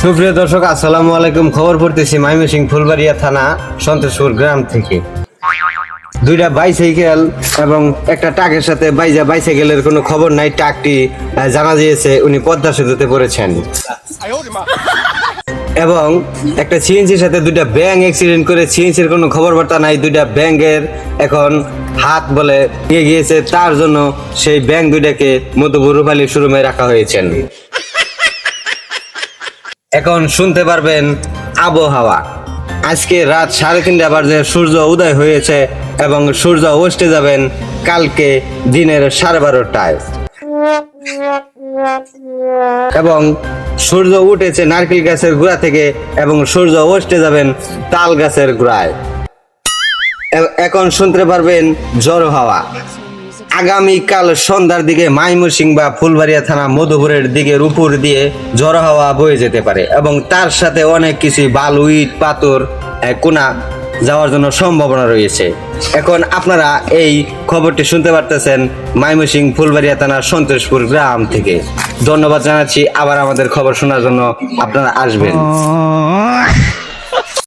সুপ্রিয় দর্শক আসসালামু আলাইকুম। খবর পড়তেছি মাইমসিং ফুলবাড়িয়া থানা সন্তোষপুর গ্রাম থেকে। দুইটা বাইসাইকেল এবং একটা টাকের সাথে বাইজা বাইসাইকেলের কোনো খবর নাই। ট্রাকটি আহ, জানা দিয়েছে উনি পদ্মা সেতুতে পড়েছেন। এবং একটা সিএনজির সাথে দুইটা ব্যাং অ্যাক্সিডেন্ট করে সিএনজির কোনো খবর বার্তা নাই, দুইটা ব্যাংকের এখন হাত বলে নিয়ে গিয়েছে, তার জন্য সেই ব্যাংক দুইটাকে মধুপুর রূপালী শোরুমে রাখা হয়েছেন। এখন শুনতে পারবেন আবহাওয়া। আজকে রাত সাড়ে তিনটা বাজে, সূর্য উদয় হয়েছে এবং সূর্য অস্তে যাবেন কালকে দিনের সাড়ে বারোটায়। এবং সূর্য উঠেছে নারকেল গাছের গোড়া থেকে এবং সূর্য অস্তে যাবেন তাল গাছের গোড়ায়। এখন শুনতে পারবেন জ্বর হাওয়া। আগামীকাল সন্ধ্যার দিকে মাইমুসিং বা ফুলবাড়িয়া থানা মধুপুরের দিকের উপর দিয়ে ঝড় হাওয়া বয়ে যেতে পারে এবং তার সাথে অনেক কিছু বালু, ইট, পাথর কোনা যাওয়ার জন্য সম্ভাবনা রয়েছে। এখন আপনারা এই খবরটি শুনতে পারতেছেন মাইমসিং ফুলবাড়িয়া থানার সন্তোষপুর গ্রাম থেকে। ধন্যবাদ জানাচ্ছি, আবার আমাদের খবর শোনার জন্য আপনারা আসবেন।